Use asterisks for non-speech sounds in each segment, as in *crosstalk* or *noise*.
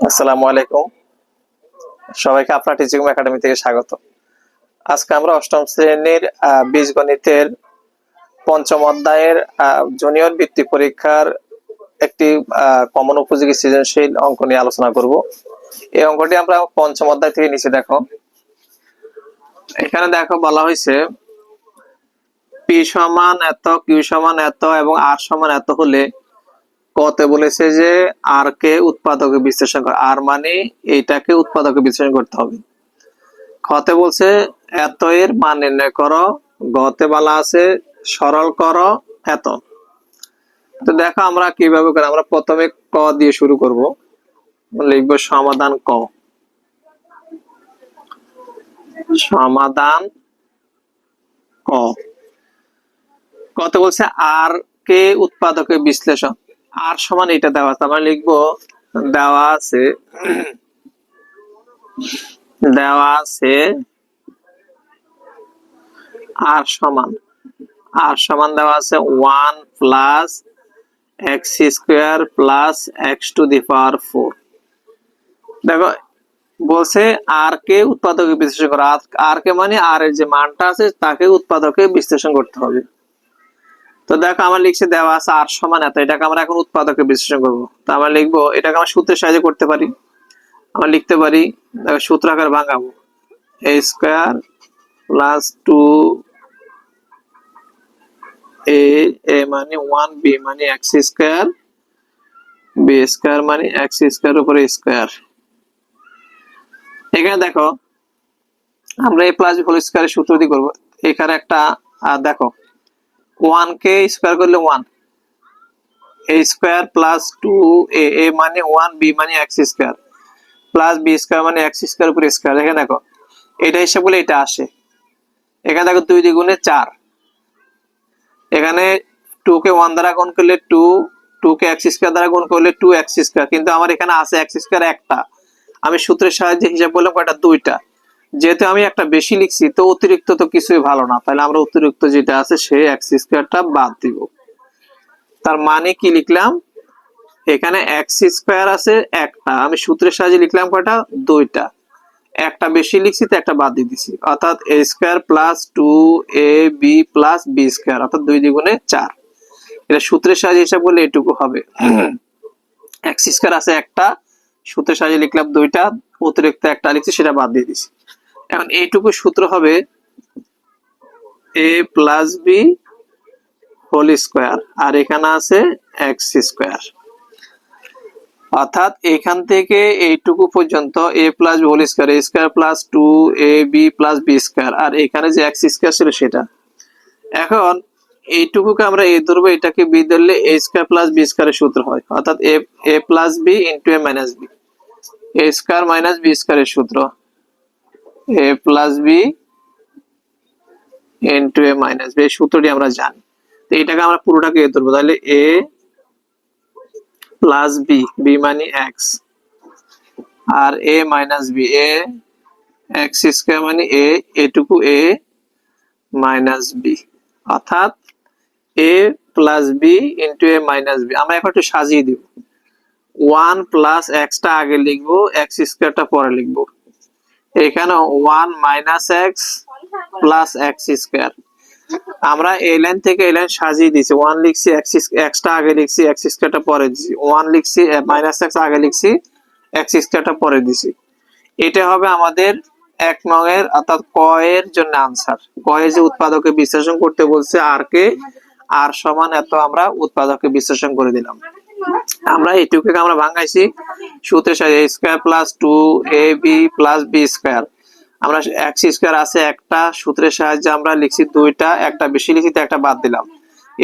আসসালামু আলাইকুম। সবাইকে আপনার টিচিং একাডেমি থেকে স্বাগত। আজকে আমরা অষ্টম শ্রেণির আহ, বীজগণিতের পঞ্চম অধ্যায়ের জুনিয়র বৃত্তি পরীক্ষার একটি কমন উপযোগী সৃজনশীল অঙ্ক নিয়ে আলোচনা করব। এই অঙ্কটি আমরা পঞ্চম অধ্যায় থেকে নিচে দেখো। এখানে দেখো বলা হয়েছে পি সমান এত কিউ সমান এত এবং আর সমান এত হলে কতে বলেছে যে আর কে উৎপাদকে বিশ্লেষণ কর, আর মানে এইটাকে উৎপাদকে বিশ্লেষণ করতে হবে। খতে বলছে এত এর মান নির্ণয় করো, গতে বলা আছে, সরল করো, এত। তো দেখো আমরা কীভাবে করি, আমরা প্রথমে ক দিয়ে শুরু করব। লিখব সমাধান ক। সমাধান ক। কত বলছে, আর কে উৎপাদকে বিশ্লেষণ আর সমান এটা দেওয়া আছে। আমরা লিখব, দেওয়া আছে দেওয়া আছে আর সমান। আর সমান দেওয়া আছে one plus x square plus x to the power four দেখো, বলছে আর কে উৎপাদকে বিশ্লেষণ করা। আর কে মানে আর এর যে মানটা আছে, তাকে উৎপাদকে বিশ্লেষণ করতে হবে। তো দেখো, আমার লিখছে দেওয়া আছে আর সমান এত। এটাকে আমরা এখন উৎপাদকে বিশ্লেষণ করব। তো আমরা লিখব, এটাকে আমরা সূত্রের সাহায্যে করতে পারি। আমরা লিখতে পারি, দেখো সূত্র আকার ভাঙাবো। A square plus two a a মানে ওয়ান বি মানে এক্স স্কোয়ার বি স্কোয়ার মানে এক্স স্কোয়ার উপরে স্কোয়ার এখানে দেখো, আমরা এ প্লাস হোল স্কোয়ারের সূত্র দিয়ে করব। এখানে একটা দেখো ওয়ান কে স্কোয়ার করলে one a square plus two a a মানে ওয়ান বি মানে x square plus b square মানে এক্স স্কোয়ার উপরে স্কোয়ার এখানে দেখো, এটা হিসাব করলে এটা আসে। এখানে দেখো দুই দ্বিগুণে চার। এখানে টু কে ওয়ান দ্বারা গুণ করলে টু টু কে এক্স স্কোয়ার দ্বারা গুণ করলে টু এক্স স্কোয়ার কিন্তু আমার এখানে আছে এক্স স্কোয়ার একটা। আমি সূত্রের সাহায্যে হিসাব করলাম কয়টা? দুইটা। যেহেতু আমি একটা বেশি লিখছি, তো অতিরিক্ত তো কিছুই ভালো না। তাহলে আমরা অতিরিক্ত যেটা আছে সেই এক্স স্কোয়ারটা বাদ দিব। তার মানে কি লিখলাম? এখানে এক্স স্কোয়ার আছে একটা। আমি সূত্রের সাহায্যে লিখলাম কয়টা? দুইটা। একটা বেশি লিখছি, তো একটা বাদ দিয়ে দিছি। অর্থাৎ a square plus two a b plus b square অর্থাৎ দুই দ্বিগুণে চার। এটা সূত্রের সাহায্যে হিসাব করলে এটুকু হবে। *coughs* এক্স স্কোয়ার আছে একটা, সূত্রের সাহায্যে লিখলাম দুইটা, অতিরিক্ত একটা লিখছি, সেটা বাদ দিয়ে দিছি। এখন এইটুকু সূত্র হবে a plus b whole square আর এখানে আছে এক্স স্কোয়ার অর্থাৎ এখান থেকে এইটুকু পর্যন্ত a plus whole square a square plus two a b plus b square আর এখানে যে এক্স স্কোয়ার ছিল সেটা। এখন এইটুকুকে আমরা এ ধরবো, এটাকে বি ধরলে এ স্কোয়ার প্লাস বি স্কোয়ারের সূত্র হয়। অর্থাৎ a plus b into a minus b a square minus b স্কোয়ারের সূত্র। A plus b into a minus b সূত্রটি আমরা জানি। তো এটাকে আমরা পুরোটাকে এ ধরবো। তাহলে এ প্লাস বি বি মানে এক্স আর a minus b a x square মানে এ এটুকু এ মাইনাস বি অর্থাৎ a plus b into a minus b আমরা এখন একটু সাজিয়ে দিব। ওয়ান প্লাস এক্সটা আগে লিখব এক্স স্কোয়ারটা পরে লিখব। এখানে one minus x plus x square আমরা এই লাইন থেকে এই লাইন সাজিয়ে দিয়েছি। ওয়ান লিখছি এক্স এক্সটা আগে লিখছি এক্স স্কোয়ারটা পরে দিছি ওয়ান লিখছি মাইনাস এক্স আগে লিখছি এক্স স্কোয়ারটা পরে দিছি এটা হবে আমাদের এক নঙের অর্থাৎ ক এর জন্য আনসার ক এর যে উৎপাদকে বিশ্লেষণ করতে বলছে আর কে, আর সমান এত আমরা উৎপাদকে বিশ্লেষণ করে দিলাম। আমরা এইটুকুকে আমরা ভাঙাইছি। সূত্রের সাথে square plus two a b plus b square. আমরা এক্স স্কোয়ার আছে একটা, সূত্রের সাহায্যে আমরা লিখছি দুইটা, একটা বেশি লিখছি একটা বাদ দিলাম।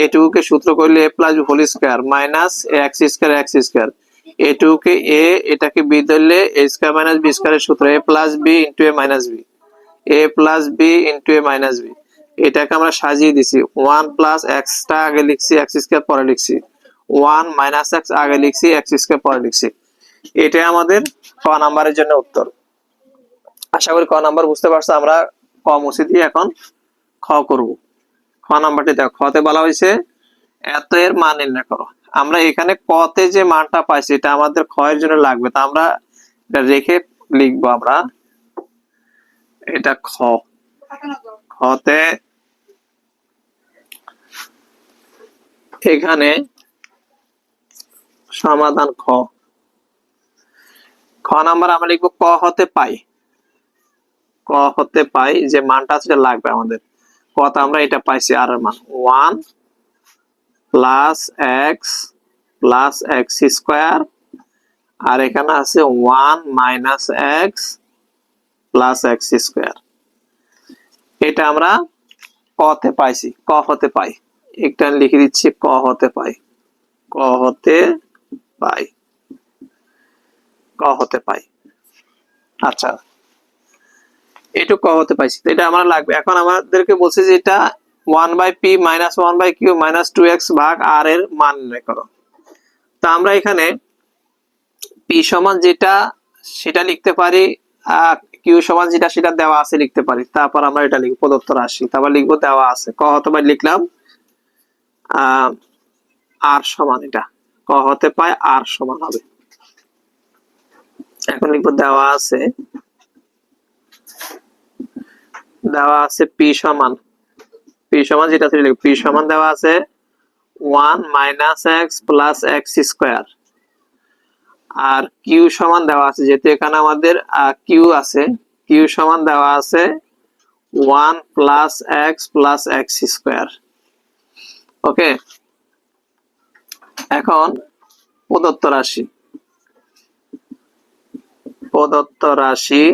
এটুকুকে সূত্র করলে a plus whole square minus x square x square. এটুকুকে a, এটাকে বি ধরলে এ স্কোয়ার মাইনাস বি স্কোয়ারের সূত্র a plus b into a minus b. A plus b into a minus b. এটাকে আমরা সাজিয়ে দিছি। ওয়ান প্লাস এক্সটা আগে লিখছি, এক্স স্কোয়ার পরে লিখছি। ওয়ান মাইনাস এক্স আগে লিখছি, এক্স স্কোয়ার পরে লিখছি। এটাই আমাদের ক নাম্বারের জন্য উত্তর। আশা করি ক নাম্বার বুঝতে পারছ, আমরা ক মুছে দিয়ে এখন খ করব। খ নাম্বারটি দেখো খতে বলা হয়েছে, এত এর মান নির্ণয় করো। আমরা এখানে কতে যে মানটা পাইছি, এটা আমাদের ক্ষয়ের জন্য লাগবে। তা আমরা এটা রেখে লিখব আমরা। এটা খ। খতে এখানে সমাধান খ। খ নাম্বার আমরা লিখব, ক হতে পাই। ক হতে পাই, যে মানটা সেটা লাগবে আমাদের। কত আমরা এটা পাইছি আর মান। One plus x plus x square, আর এখানে আছে one minus x plus x square. এটা আমরা ক কতে পাইছি, ক হতে পাই। একটা লিখে দিচ্ছি, ক হতে পাই। ক হতে পাই। ক হতে পাই। আচ্ছা। এটুকু ক হতে পাইছি। তো এটা আমার লাগবে। এখন আমাদেরকে বলছে যে এটা one by p minus one by q minus two x ভাগ আর এর মান নির্ণয় করো। তা আমরা এখানে পি সমান যেটা সেটা লিখতে পারি কিউ সমান যেটা সেটা দেওয়া আছে লিখতে পারি। তারপর আমরা এটা লিখব প্রদত্ত রাশি। তারপর লিখব দেওয়া আছে। ক হতে পাই লিখলাম আর সমান এটা। ক হতে পায়, আর সমান হবে। এখন লিখব দেওয়া আছে। দেওয়া আছে পি সমান। পি সমান যেটা ছিল পি সমান দেওয়া আছে one minus x plus x square. আর কিউ সমান দেওয়া আছে, যেহেতু এখানে আমাদের কিউ আছে, কিউ সমান দেওয়া আছে one plus x plus x square. Okay? এখন প্রদত্ত রাশি। প্রদত্ত রাশি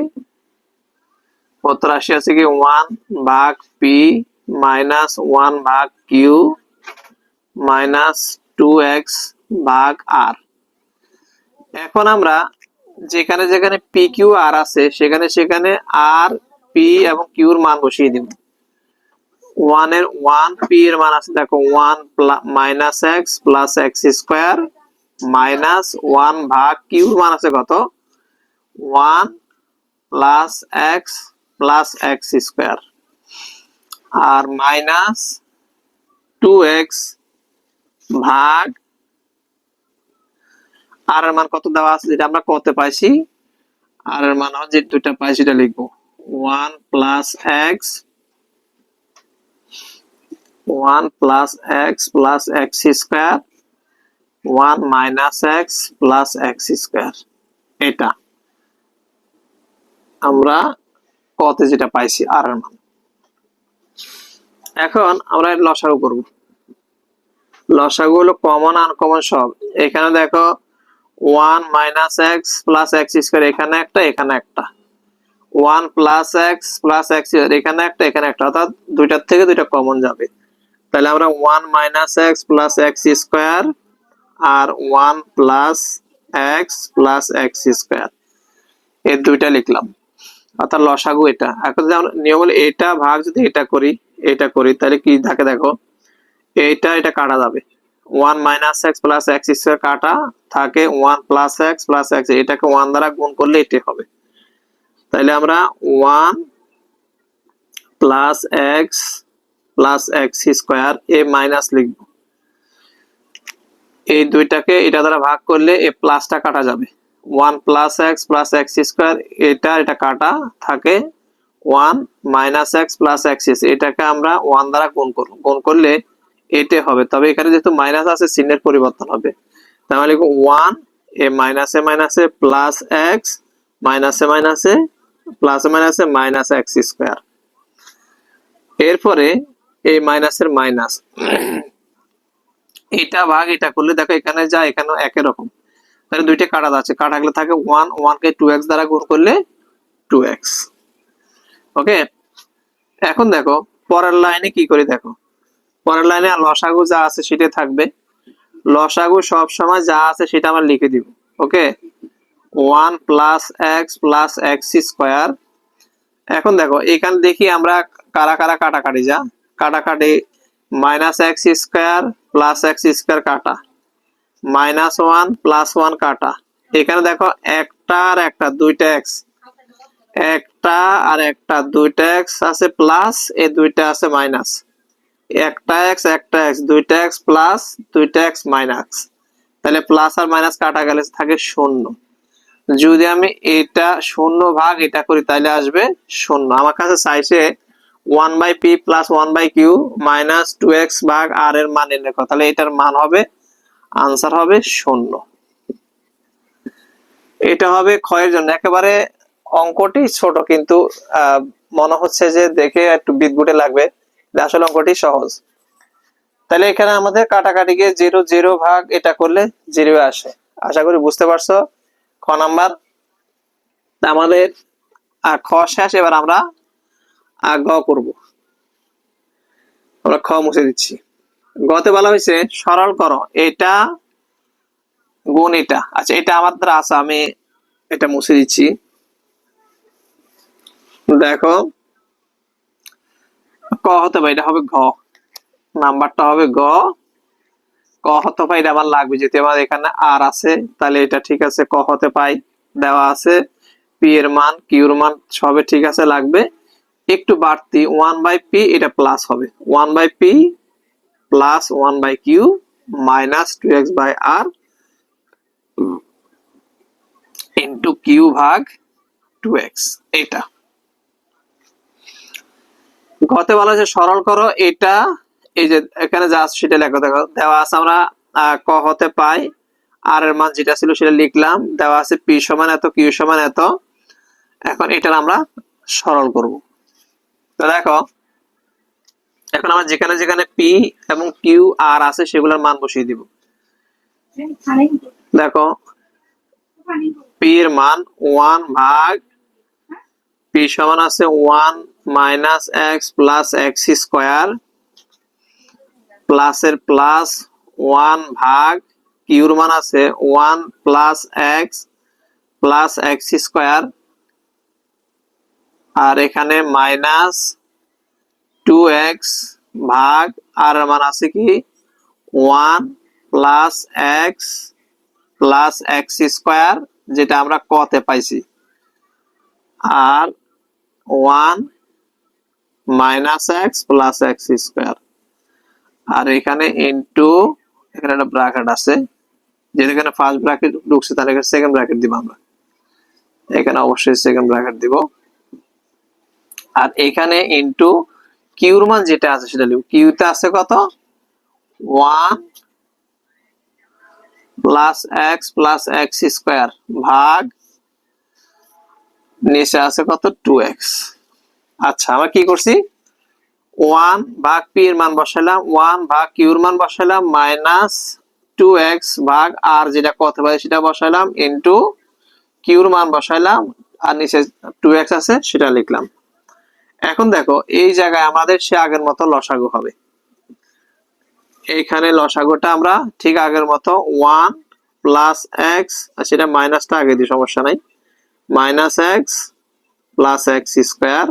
প্রদত্ত রাশি আছে কি ওয়ান ভাগ পি মাইনাস ওয়ান ভাগ কিউ মাইনাস টু এক্স ভাগ আর এখন আমরা যেখানে যেখানে পি কিউ আর আছে, সেখানে সেখানে আর পি এবং কিউর মান বসিয়ে দিব। ওয়ানের ওয়ান পি এর মান আছে, দেখো one minus x plus x square minus one ভাগ কিউর মান আছে কত? One plus x plus x square আর মাইনাস টু এক্স ভাগ আর এর মান কত দেওয়া আছে যেটা আমরা কত পাইছি আর এর মান যে দুইটা পাইছি সেটা লিখব। One plus x one plus x plus x square, one minus x plus x square. এটা আমরা কতে যেটা পাইছি, আর মান। এখন আমরা লসাগু করব। লসাগু হলো কমন আনকমন সব। এখানে দেখো one minus x plus x square, এখানে একটা এখানে একটা। One plus x plus x এখানে একটা এখানে একটা। অর্থাৎ দুইটার থেকে দুইটা কমন যাবে। তাহলে আমরা one minus x plus x square আর one plus x plus x square এই দুইটা লিখলাম। অর্থাৎ লসাগু এটা। এখন যদি আমরা নিয়ম এটা ভাগ যদি এটা করি এটা করি, তাহলে কি থাকে দেখো? এইটা এটা কাটা যাবে। One minus x plus x square কাটা, থাকে one plus x plus x এটাকে ওয়ান দ্বারা গুণ করলে এটি হবে। তাহলে আমরা one plus x plus x square এ মাইনাস লিখব। এই দুইটাকে এটা দ্বারা ভাগ করলে এ প্লাসটা কাটা যাবে। One plus x plus x square এটা এটা কাটা থাকে one minus x plus x এটাকে আমরা ওয়ান দ্বারা গুণ করব। গুণ করলে এটে হবে। তবে এখানে যেহেতু মাইনাস আছে, চিহ্নের পরিবর্তন হবে। তাহলে ওয়ান এ মাইনাসে মাইনাসে প্লাস এক্স মাইনাসে মাইনাসে প্লাসে মাইনাসে মাইনাস এক্স স্কোয়ার এরপরে এই মাইনাসের মাইনাস। এটা ভাগ, এটা করলে দেখো এখানে যা এখানে একই রকম। তাহলে দুইটা কাটা আছে। কাটা গেলে থাকে ওয়ান ওয়ান কে টু এক্স দ্বারা গুণ করলে টু এক্স ওকে এখন দেখো, পরের লাইনে কি করে দেখো? পরের লাইনে লসাগু যা আছে সেটাই থাকবে। লসাগু সব সময় যা আছে সেটা আমরা লিখে দিব। Okay one plus x plus x square এখন দেখো, এখানে দেখি আমরা কারা কারা কাটাকাটি যা। কাটাকাটি minus x square plus x square কাটা মাইনাস ওয়ান প্লাস ওয়ান কাটা। এখানে দেখো একটা আর একটা, দুইটা এক্স একটা আর একটা, দুইটা এক্স আছে প্লাস এ দুইটা আছে মাইনাস একটা এক্স একটা এক্স দুইটা এক্স প্লাস দুইটা এক্স মাইনাস তাহলে প্লাস আর মাইনাস কাটা গেলে থাকে শূন্য। যদি আমি এটা শূন্য ভাগ এটা করি, তাহলে আসবে শূন্য। আমার কাছে চাইছে one by p plus one by q minus two x ভাগ আর এর মান নির্ণয় করো। তাহলে এটার মান হবে আনসার হবে শূন্য। এটা হবে ক্ষয়ের জন্য। একেবারে অঙ্কটি ছোট, কিন্তু মনে হচ্ছে যে দেখে একটু বিদগুটে লাগবে। আসলে অঙ্কটি সহজ। তাহলে এখানে আমাদের কাটাকাটি গিয়ে জিরো জিরো ভাগ এটা করলে জিরো আসে। আশা করি বুঝতে পারছ। খ নাম্বার। আমাদের খ শেষ। এবার আমরা আহ, গ করব। আমরা খ মুছে দিচ্ছি। গতে বলা হয়েছে সরল করো। এটা গুণ এটা। আচ্ছা এটা আমার দ্বারা আছে আমি এটা মুছে দিচ্ছি। দেখো ক হতে পারে এটা হবে ঘ। নাম্বারটা হবে গ ক হতে পাই এটা আমার লাগবে যেহেতু আমার এখানে আর আছে তাহলে এটা ঠিক আছে ক হতে পাই দেওয়া আছে। পি এর মান কিউর মান সবে ঠিক আছে লাগবে। একটু বাড়তি ওয়ান বাই পি এটা প্লাস হবে। One by p plus one by q minus two x by r into q ভাগ টু এক্স এটা। গতে বলা হয়েছে, সরল করো, এটা, এই যে এখানে যা আছে সেটা লেখো, দেখো, দেওয়া আছে আমরা ক হতে পাই আর এর মান যেটা ছিল সেটা লিখলাম, দেওয়া আছে পি সমান এত কিউ সমান এত, এখন এটার আমরা সরল করব। তো দেখো, এখন আমরা যেখানে যেখানে পি এবং কিউ আর আছে সেগুলোর মান বসিয়ে দিব। দেখো পি এর মান ওয়ান ভাগ পি সমান আছে one minus x plus x square প্লাসের প্লাস ওয়ান ভাগ কিউর মান আছে one plus x plus x square আর এখানে মাইনাস টু এক্স ভাগ আর মান আছে কি? One plus x plus x square যেটা আমরা কতে পাইছি। আর one minus x plus x square আর এখানে ইনটু এখানে একটা ব্র্যাকেট আছে। যেটা এখানে ফার্স্ট ব্র্যাকেট ঢুকছে, তাহলে সেকেন্ড ব্র্যাকেট দিব আমরা। এখানে অবশ্যই সেকেন্ড ব্র্যাকেট দিব। আর এখানে ইনটু কিউর মান যেটা আছে সেটা লিখব কিউতে আছে কত? One plus x plus x square ভাগ নিচে আছে কত? টু এক্স আচ্ছা আমরা কি করছি? ওয়ান ভাগ পি এর মান বসাইলাম ওয়ান ভাগ কিউর মান বসাইলাম মাইনাস টু এক্স ভাগ আর যেটা কত পাই সেটা বসাইলাম ইন্টু কিউর মান বসাইলাম, আর নিচে টু এক্স আছে সেটা লিখলাম। এখন দেখো, এই জায়গায় আমাদের সে আগের মতো লসাগু হবে। এইখানে লসাগুটা আমরা ঠিক আগের মতো ওয়ান প্লাস এক্স সেটা মাইনাসটা আগে দিই, সমস্যা নাই। Minus x plus x square.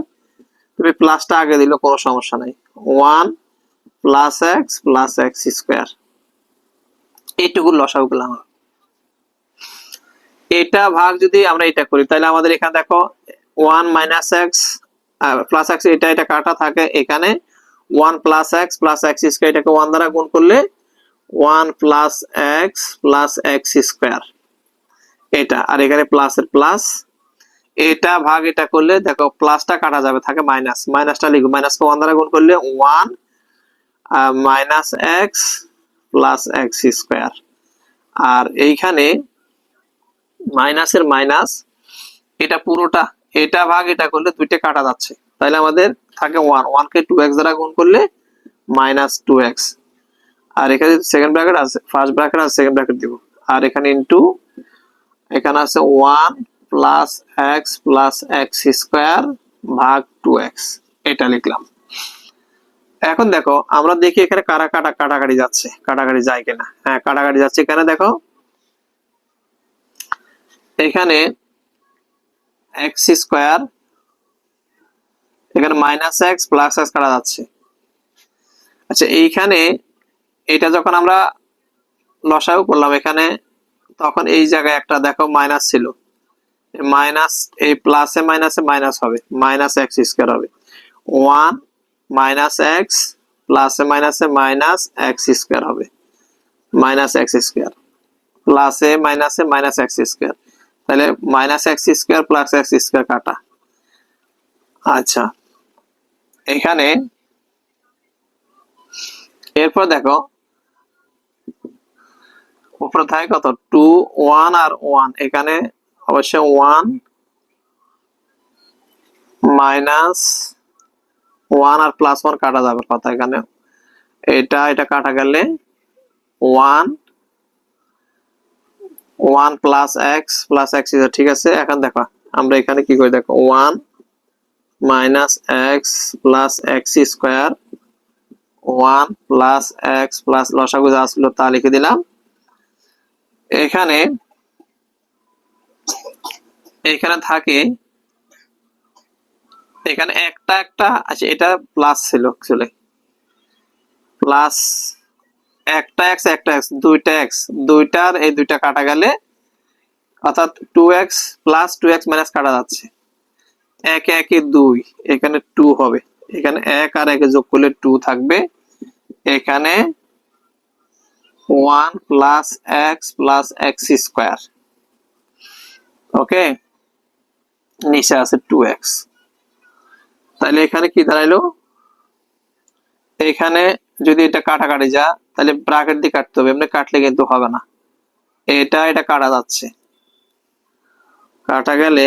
তুমি প্লাসটা আগে দিলে কোনো সমস্যা নাই। One plus x plus x square. এইটুকু লসাগু পেলাম এটা ভাগ যদি আমরা এটা করি, তাহলে আমাদের এখানে দেখো, one minus x plus x এটা এটা কাটা থাকে এখানে। One plus x plus x square এটাকে ওয়ান দ্বারা গুণ করলে one plus x plus x square এটা, আর এখানে প্লাসের প্লাস এটা ভাগ এটা করলে দেখো প্লাসটা কাটা যাবে, থাকে মাইনাস মাইনাসটা লিখো মাইনাসকে ওয়ান দ্বারা গুণ করলে one minus x plus x square আর এইখানে মাইনাসের মাইনাস এটা পুরোটা এটা ভাগ, এটা করলে দুইটা কাটা যাচ্ছে। তাহলে আমাদের থাকে ওয়ান ওয়ানকে টু এক্স দ্বারা গুণ করলে মাইনাস টু এক্স আর এখানে সেকেন্ড ব্র্যাকেট আছে ফার্স্ট ব্র্যাকেট আর সেকেন্ড ব্র্যাকেট দিব। আর এখানে ইনটু এখানে আছে one plus x plus x square ভাগ টু এক্স এটা লিখলাম। এখন দেখো, আমরা দেখি এখানে কারা কাটা, কাটাকাটি যাচ্ছে। কাটাকাটি যায় কিনা? হ্যাঁ কাটাকাটি যাচ্ছে এখানে দেখো? এখানে এক্স স্কোয়ার, এখানে মাইনাস এক্স প্লাস এক্স কাটা যাচ্ছে। আচ্ছা এইখানে এটা যখন আমরা লসাগু করলাম, এখানে তখন এই জায়গায় একটা দেখো মাইনাস ছিল। মাইনাস এই প্লাসে মাইনাসে মাইনাস হবে মাইনাস এক্স স্কোয়ার হবে। ওয়ান মাইনাস এক্স প্লাসে মাইনাসে মাইনাস এক্স স্কোয়ার হবে। মাইনাস এক্স স্কোয়ার প্লাসে মাইনাসে মাইনাস এক্স স্কোয়ার তাহলে minus x square plus x square কাটা। আচ্ছা এখানে এরপর দেখো উপরে থাকে কত? টু ওয়ান আর ওয়ান এখানে অবশ্য ওয়ান মাইনাস ওয়ান আর প্লাস ওয়ান কাটা যাবে। কথা এখানে? এটা এটা কাটা গেলে one one plus x plus x ঠিক আছে? এখন দেখো, আমরা এখানে কি করি? দেখো, one minus x plus x square, one plus x plus লসাগু যা আসলো তা লিখে দিলাম। এখানে এখানে থাকে, এখানে একটা একটা আচ্ছা এটা প্লাস ছিল প্লাস একটা এক্স একটা এক্স দুইটা এক্স দুইটার এই দুইটা কাটা গেলে অর্থাৎ two x plus two x minus কাটা যাচ্ছে। এক একে দুই, এখানে টু হবে। এখানে এক আর একে যোগ করলে টু থাকবে। এখানে one plus x plus x square okay নিচে আছে টু এক্স তাহলে এখানে কি দাঁড়াইলো? এখানে যদি এটা কাটাকাটি যা তাহলে ব্রাকেট দিয়ে কাটতে হবে, এমনি কাটলে কিন্তু হবে না। এটা এটা কাটা যাচ্ছে। কাটা গেলে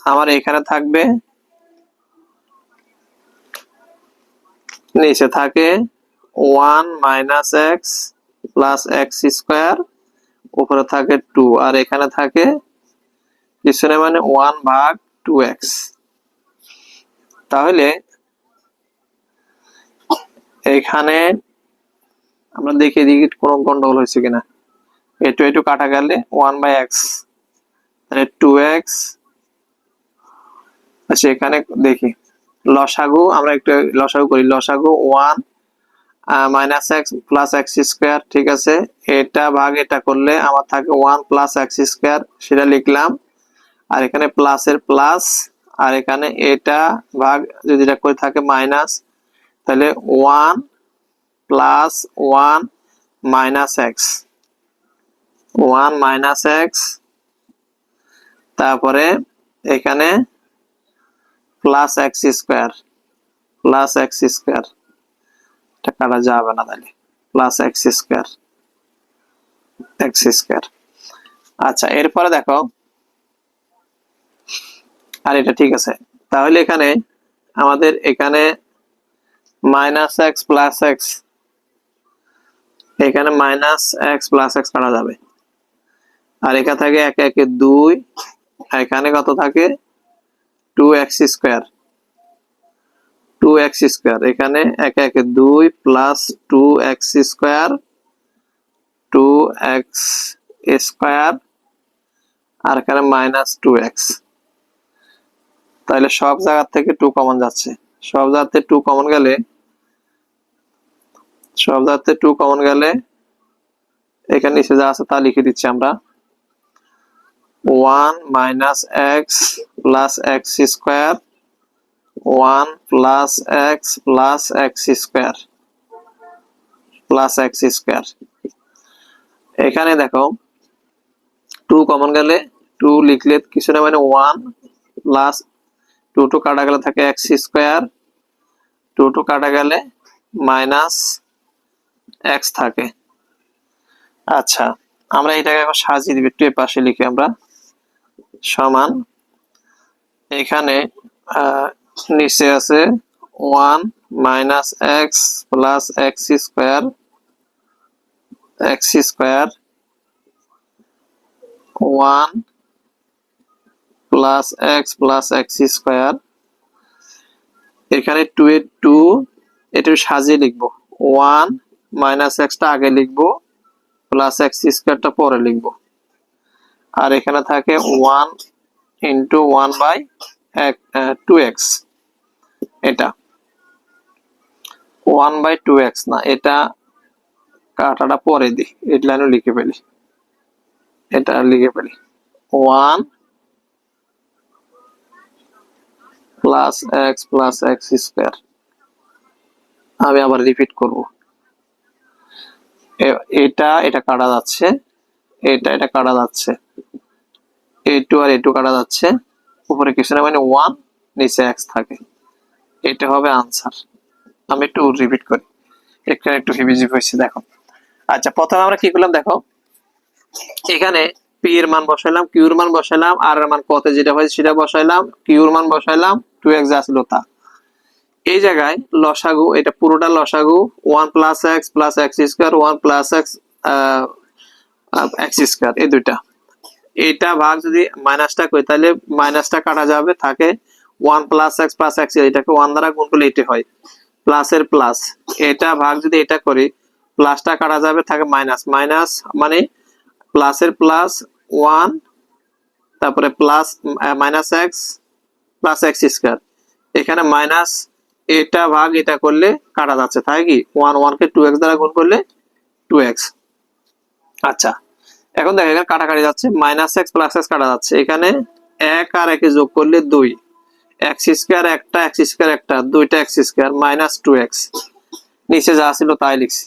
আমার এখানে থাকবে, নিচে থাকে one minus x plus x square উপরে থাকে টু আর এখানে থাকে পিছনে মানে ওয়ান ভাগ টু এক্স তাহলে এখানে আমরা দেখে দেখি কোন গন্ডগোল হয়েছে কিনা। এটু এটু কাটা গেলে ওয়ান বাই এক্স তাহলে টু এক্স আচ্ছা এখানে দেখি। লসাগু, আমরা একটু লসাগু করি। লসাগু one minus x plus x square ঠিক আছে? এটা ভাগ, এটা করলে আমার থাকে ওয়ান প্লাস এক্স স্কোয়ার সেটা লিখলাম। আর এখানে প্লাসের প্লাস আর এখানে এটা ভাগ যদি এটা করে থাকে মাইনাস তাহলে one plus one minus x one minus x তারপরে এখানে plus x square plus x square এটা কাটা যাবে না তাহলে। Plus x square x square আচ্ছা এরপরে দেখো। আর এটা ঠিক আছে। তাহলে এখানে আমাদের এখানে মাইনাস এক্স প্লাস এক্স এখানে মাইনাস এক্স প্লাস এক্স কাটা যাবে। আর এখানে থাকে একে একে দুই এখানে কত থাকে? Two x square two x square এখানে একে একে দুই plus two x square two x square আর এখানে মাইনাস টু এক্স তাহলে সব জায়গার থেকে টু কমন যাচ্ছে। সব জায়গাতে টু কমন গেলে জায়গাতে টু কমন গেলে এখানে নিচে যা আছে তা লিখে দিচ্ছি আমরা। One minus x plus x square one plus x plus x square plus x square এখানে দেখো টু কমন গেলে টু লিখলে কিছু না মানে ওয়ান প্লাস টু টু কাটা গেলে থাকে এক্স স্কোয়ার টু টু কাটা গেলে মাইনাস এক্স থাকে। আচ্ছা আমরা এটাকে এখন সাজিয়ে দিবি, একটু পাশে লিখে আমরা। সমান, এখানে নিচে আছে one minus x plus x square x square one plus x plus x square. এখানে টু এর টু এটা সাজিয়ে লিখব। ওয়ান মাইনাস এক্সটা আগে লিখব প্লাস এক্স স্কোয়ারটা পরে লিখব। আর এখানে থাকে one into one by two x এটা। ওয়ান বাই টু এক্স না, এটা কাটাটা পরে দিই এই লাইনও লিখে ফেলি। এটা লিখে ফেলি। One plus x plus x square আমি আবার রিপিট করব। এটা এটা কাটা যাচ্ছে। এটা এটা কাটা যাচ্ছে। এ টু আর এ টু কাটা যাচ্ছে। উপরে কিছু না মানে ওয়ান নিচে এক্স থাকে। এটা হবে আনসার আমি একটু রিপিট করি। এখানে একটু হিবিজিপ হয়েছে, দেখো। আচ্ছা প্রথমে আমরা কি করলাম, দেখো। এখানে পি এর মান বসাইলাম কিউর মান বসাইলাম আর এর মান কত যেটা হয়েছে সেটা বসাইলাম কিউর মান বসাইলাম টু এক্স আসলো তা। এই জায়গায় লসাগু, এটা পুরোটা লসাগু one plus x plus x square one plus x x square এই দুইটা। এটা ভাগ যদি মাইনাসটা করি, তাহলে মাইনাসটা কাটা যাবে, থাকে one plus x plus x এটাকে ওয়ান দ্বারা গুণ করলে এটি হয় প্লাসের প্লাস এটা ভাগ যদি এটা করি প্লাসটা কাটা যাবে, থাকে মাইনাস মাইনাস মানে প্লাসের প্লাস ওয়ান তারপরে plus minus x plus x square এখানে মাইনাস এটা ভাগ এটা করলে কাটা যাচ্ছে, তাই কি? ওয়ান ওয়ানকে টু এক্স দ্বারা গুণ করলে টু এক্স আচ্ছা এখন দেখো এখানে কাটাকাটি যাচ্ছে মাইনাস এক্স প্লাস এক্স কাটা যাচ্ছে। এখানে এক আর একে যোগ করলে দুই। এক্স স্কোয়ার একটা এক্স স্কোয়ার একটা, দুইটা x square minus two x নিচে যা ছিল তাই লিখছি।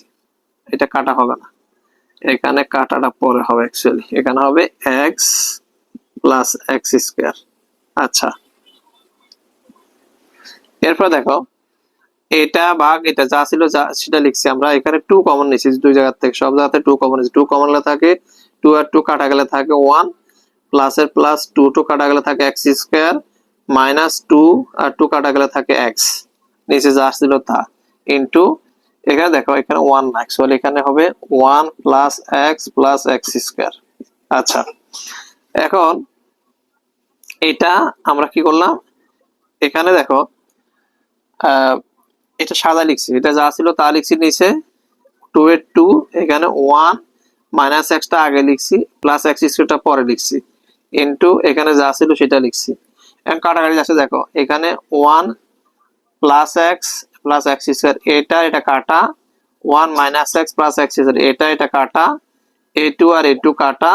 এটা কাটা হবে না। এখানে কাটাটা পরে হবে অ্যাকচুয়ালি এখানে হবে এক্স প্লাস এক্স স্কোয়ার আচ্ছা। এরপর দেখো, এটা ভাগ এটা যা ছিল যা, সেটা লিখছি আমরা। এখানে টু কমন নিয়েছি, দুই জায়গা থেকে সব জায়গাতে টু কমন নিয়েছি। টু কমন থাকে টু আর টু কাটা গেলে থাকে ওয়ান প্লাস এর প্লাস টু টু কাটা গেলে থাকে এক্স স্কোয়ার মাইনাস টু আর টু কাটা গেলে থাকে এক্স নিচে যা ছিল তা। ইন্টু এখানে দেখো, এখানে ওয়ান না অ্যাকচুয়ালি এখানে হবে one plus x plus x square আচ্ছা এখন এটা আমরা কি করলাম? এখানে দেখো এটা সাদা লিখছি। এটা যা ছিল তা লিখছি নিচে। টু এর টু এখানে ওয়ান মাইনাস এক্সটা আগে লিখছি প্লাস এক্স স্কোয়ারটা পরে লিখছি। ইন্টু এখানে যা ছিল সেটা লিখছি। এখন কাটাকাটি যাচ্ছে, দেখো, এখানে one plus x plus x square এটা এটা কাটা। One minus x plus x square এটা এটা কাটা। এ টু আর এ টু কাটা।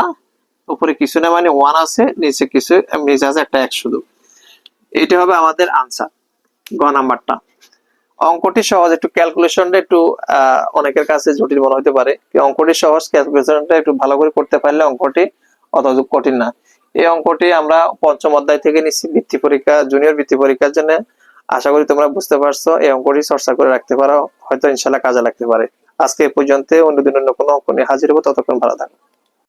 উপরে কিছু না মানে ওয়ান আছে, নিচে কিছু, নিচে আছে একটা এক্স শুধু। এটা হবে আমাদের আনসার গ নাম্বারটা। অঙ্কটি সহজ, একটু ক্যালকুলেশনটা একটু অনেকের কাছে জটিল মনে হতে পারে। অঙ্কটি সহজ ক্যালকুলেশনটা একটু ভালো করে করতে পারলে অঙ্কটি অত কঠিন না। এই অঙ্কটি আমরা পঞ্চম অধ্যায় থেকে নিচ্ছি, বৃত্তি পরীক্ষা জুনিয়র বৃত্তি পরীক্ষার জন্য। আশা করি তোমরা বুঝতে পারছ, এই অঙ্কটি চর্চা করে রাখতে পারো, হয়তো ইনশাল্লাহ কাজে লাগতে পারে। আজকে পর্যন্ত অন্যদিন অন্য কোনো অঙ্ক নিয়ে হাজির হব, ততক্ষণ ভালো থাকো।